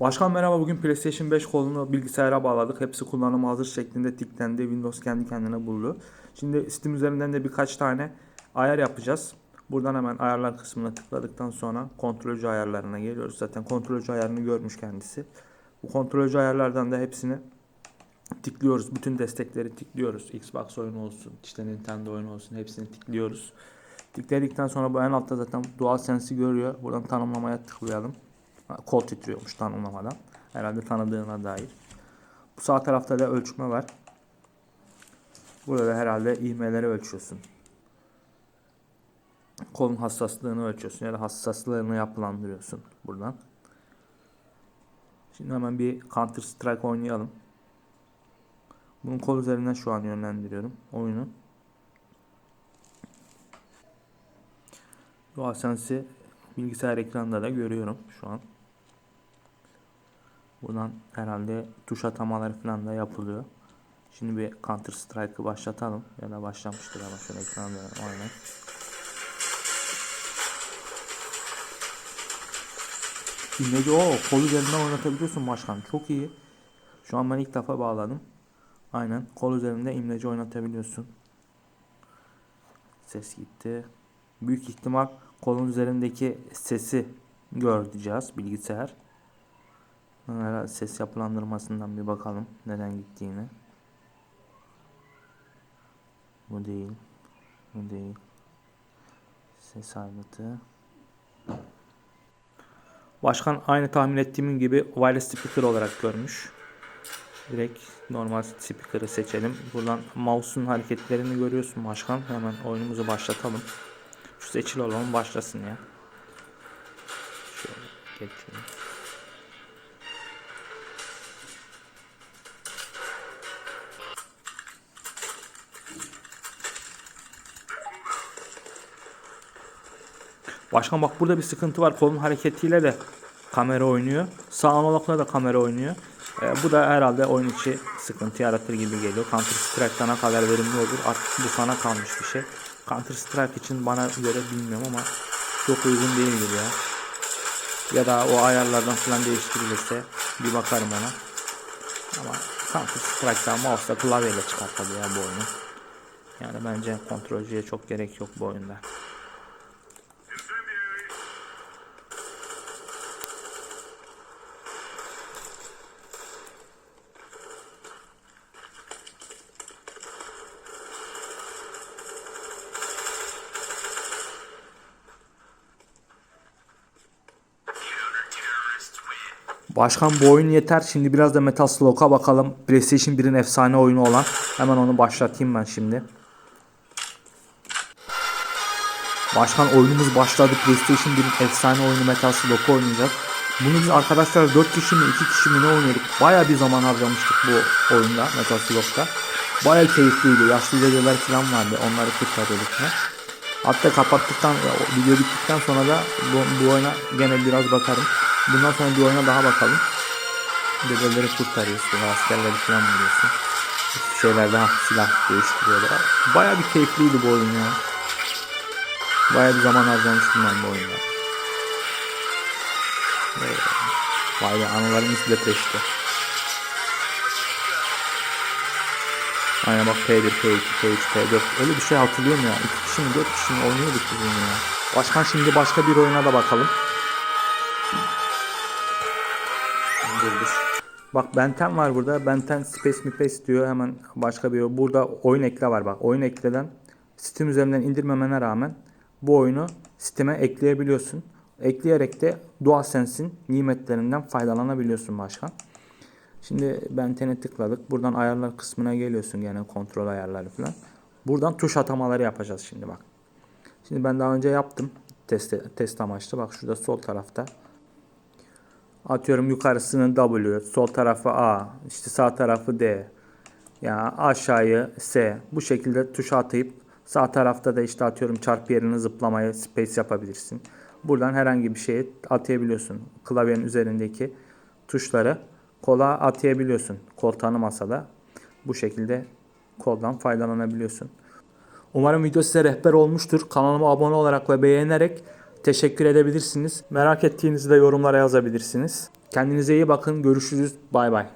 Başkan merhaba bugün PlayStation 5 kolunu bilgisayara bağladık. Hepsi kullanıma hazır şeklinde tiklendi. Windows kendi kendine buldu. Şimdi Steam üzerinden de birkaç tane ayar yapacağız. Buradan hemen ayarlar kısmına tıkladıktan sonra kontrolcü ayarlarına geliyoruz. Zaten kontrolcü ayarını görmüş kendisi. Bu kontrolcü ayarlardan da hepsini tıklıyoruz. Bütün destekleri tıklıyoruz. Xbox oyunu olsun, işte Nintendo oyunu olsun hepsini tıklıyoruz. Tıkladıktan sonra bu en altta zaten DualSense'i görüyor. Buradan tanımlamaya tıklayalım. Kol titriyormuş tanımlamadan. Herhalde tanıdığına dair. Bu sağ tarafta da ölçme var. Burada da herhalde ivmeleri ölçüyorsun. Kolun hassaslığını ölçüyorsun ya da hassaslığını yapılandırıyorsun buradan. Şimdi hemen bir Counter Strike oynayalım. Bunun kol üzerinden şu an yönlendiriyorum oyunu. DualSense'i bilgisayar ekranında da görüyorum şu an. Buradan herhalde tuş atamaları falan da yapılıyor. Şimdi bir Counter Strike'ı başlatalım. Ya da başlamıştır ama şöyle ekrana dönelim. Aynen. İmleci o kol üzerinden oynatabiliyorsun başkan. Çok iyi. Şu an ben ilk defa bağladım. Aynen. Kol üzerinde imleci oynatabiliyorsun. Ses gitti. Büyük ihtimal kolun üzerindeki sesi göreceğiz bilgisayar. Herhalde ses yapılandırmasından bir bakalım neden gittiğini. Bu değil. Bu değil. Ses aygıtı. Başkan aynı tahmin ettiğimin gibi wireless speaker olarak görmüş. Direkt normal speaker'ı seçelim. Buradan mouse'un hareketlerini görüyorsun başkan. Hemen oyunumuzu başlatalım. Şu seçili olan başlasın ya. Şöyle geçelim. Başkan bak burada bir sıkıntı var. Kolun hareketiyle de kamera oynuyor. Sağ analogla da kamera oynuyor. Ee, bu da herhalde oyun içi sıkıntı yaratır gibi geliyor. Counter Strike'dan ne kadar verimli olur artık bu sana kalmış bir şey. Counter Strike için bana göre bilmiyorum ama çok uygun değil gibi ya. Ya da o ayarlardan falan değiştirilirse bir bakarım ona. Ama Counter Strike'dan mouse'la klavyeyle çıkar tabii ya bu oyunu. Yani bence kontrolcüye çok gerek yok bu oyunda. Başkan bu oyun yeter. Şimdi biraz da Metal Slug'a bakalım. PlayStation 1'in efsane oyunu olan. Hemen onu başlatayım ben şimdi. Başkan oyunumuz başladı. PlayStation 1'in efsane oyunu Metal Slug'u oynayacağız. Bunu biz arkadaşlar 4 kişi mi 2 kişi mi ne oynuyorduk. Baya bir zaman harcamıştık bu oyunda Metal Slug'da. Baya keyifliydi. Yaşlı dedeler falan vardı. Onları kurtarıyorduk. falan. Hatta kapattıktan, video bittikten sonra da bu, bu oyuna gene biraz bakarım. Bundan sonra bir oyuna daha bakalım. Dedeleri kurtarıyorsun, askerleri falan buluyorsun. Şeylerden silah değiştiriyorlar. Baya bir keyifliydi bu oyun ya. Baya bir zaman harcamıştım ben bu oyunda. Ee, Vay be anılarımız depreşti. Aynen bak P1, P2, P3, P4 öyle bir şey hatırlıyorum ya. 2 kişi mi 4 kişi mi oynuyorduk biz ya. Başkan şimdi başka bir oyuna da bakalım. Dur dur. Bak Benten var burada. Benten Space Space diyor. Hemen başka bir Burada oyun ekle var bak. Oyun ekleden Steam üzerinden indirmemene rağmen bu oyunu Steam'e ekleyebiliyorsun. Ekleyerek de DualSense'in nimetlerinden faydalanabiliyorsun başkan. Şimdi Benten'e tıkladık. Buradan ayarlar kısmına geliyorsun gene kontrol ayarları falan. Buradan tuş atamaları yapacağız şimdi bak. Şimdi ben daha önce yaptım. Test, test amaçlı. Bak şurada sol tarafta Atıyorum yukarısının W, sol tarafı A, işte sağ tarafı D. Ya aşağıyı S. Bu şekilde tuşa atayıp sağ tarafta da işte atıyorum çarpı yerine zıplamayı space yapabilirsin. Buradan herhangi bir şeyi atayabiliyorsun. Klavyenin üzerindeki tuşları kola atayabiliyorsun. Kol tanımasa da bu şekilde koldan faydalanabiliyorsun. Umarım video size rehber olmuştur. Kanalıma abone olarak ve beğenerek teşekkür edebilirsiniz. Merak ettiğinizi de yorumlara yazabilirsiniz. Kendinize iyi bakın. Görüşürüz. Bay bay.